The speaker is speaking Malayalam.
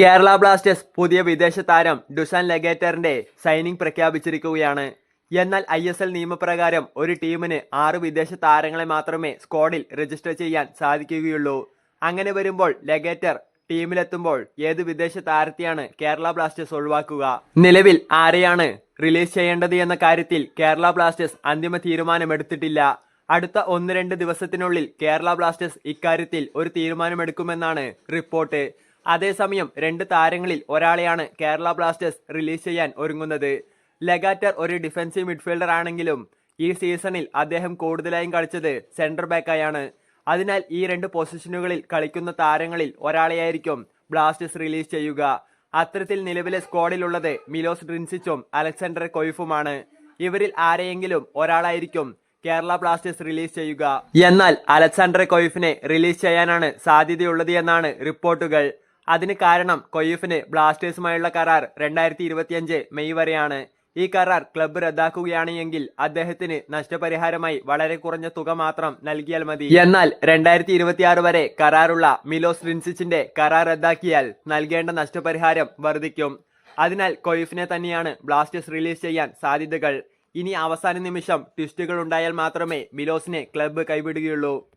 കേരള ബ്ലാസ്റ്റേഴ്സ് പുതിയ വിദേശ താരം ഡുഷാൻ ലെഗേറ്ററിന്റെ സൈനിങ് പ്രഖ്യാപിച്ചിരിക്കുകയാണ്. എന്നാൽ ഐ എസ് എൽ നിയമപ്രകാരം ഒരു ടീമിന് ആറ് വിദേശ താരങ്ങളെ മാത്രമേ സ്ക്വാഡിൽ രജിസ്റ്റർ ചെയ്യാൻ സാധിക്കുകയുള്ളൂ. അങ്ങനെ വരുമ്പോൾ ലെഗേറ്റർ ടീമിലെത്തുമ്പോൾ ഏത് വിദേശ താരത്തെയാണ് കേരള ബ്ലാസ്റ്റേഴ്സ് ഒഴിവാക്കുക? നിലവിൽ ആരെയാണ് റിലീസ് ചെയ്യേണ്ടത് എന്ന കാര്യത്തിൽ കേരള ബ്ലാസ്റ്റേഴ്സ് അന്തിമ തീരുമാനമെടുത്തിട്ടില്ല. അടുത്ത ഒന്ന് രണ്ട് ദിവസത്തിനുള്ളിൽ കേരള ബ്ലാസ്റ്റേഴ്സ് ഇക്കാര്യത്തിൽ ഒരു തീരുമാനമെടുക്കുമെന്നാണ് റിപ്പോർട്ട്. അതേസമയം രണ്ട് താരങ്ങളിൽ ഒരാളെയാണ് കേരള ബ്ലാസ്റ്റേഴ്സ് റിലീസ് ചെയ്യാൻ ഒരുങ്ങുന്നത്. ലഗാറ്റർ ഒരു ഡിഫൻസീവ് മിഡ്ഫീൽഡർ ആണെങ്കിലും ഈ സീസണിൽ അദ്ദേഹം കൂടുതലായും കളിച്ചത് സെന്റർ ബാക്കായാണ് അതിനാൽ ഈ രണ്ട് പൊസിഷനുകളിൽ കളിക്കുന്ന താരങ്ങളിൽ ഒരാളെയായിരിക്കും ബ്ലാസ്റ്റേഴ്സ് റിലീസ് ചെയ്യുക. അത്തരത്തിൽ നിലവിലെ സ്ക്വാഡിലുള്ളത് മിലോസ് ഡ്രിൻസിച്ചും അലക്സാണ്ടർ കൊയ്ഫുമാണ്. ഇവരിൽ ആരെയെങ്കിലും ഒരാളായിരിക്കും കേരള ബ്ലാസ്റ്റേഴ്സ് റിലീസ് ചെയ്യുക. എന്നാൽ അലക്സാണ്ടർ കൊയ്ഫിനെ റിലീസ് ചെയ്യാനാണ് സാധ്യതയുള്ളത് എന്നാണ് റിപ്പോർട്ടുകൾ. അതിന് കാരണം കൊയ്യഫിന് ബ്ലാസ്റ്റേഴ്സുമായുള്ള കരാർ രണ്ടായിരത്തി ഇരുപത്തിയഞ്ച് മെയ് വരെയാണ്. ഈ കരാർ ക്ലബ്ബ് റദ്ദാക്കുകയാണെങ്കിൽ അദ്ദേഹത്തിന് നഷ്ടപരിഹാരമായി വളരെ കുറഞ്ഞ തുക മാത്രം നൽകിയാൽ മതി. എന്നാൽ രണ്ടായിരത്തി ഇരുപത്തിയാറ് വരെ കരാറുള്ള മിലോസ് റിൻസിച്ചിന്റെ കരാർ റദ്ദാക്കിയാൽ നൽകേണ്ട നഷ്ടപരിഹാരം വർദ്ധിക്കും. അതിനാൽ കൊയ്ഫിനെ തന്നെയാണ് ബ്ലാസ്റ്റേഴ്സ് റിലീസ് ചെയ്യാൻ സാധ്യതകൾ. ഇനി അവസാന നിമിഷം ട്വിസ്റ്റുകൾ ഉണ്ടായാൽ മാത്രമേ മിലോസിനെ ക്ലബ്ബ് കൈവിടുകയുള്ളൂ.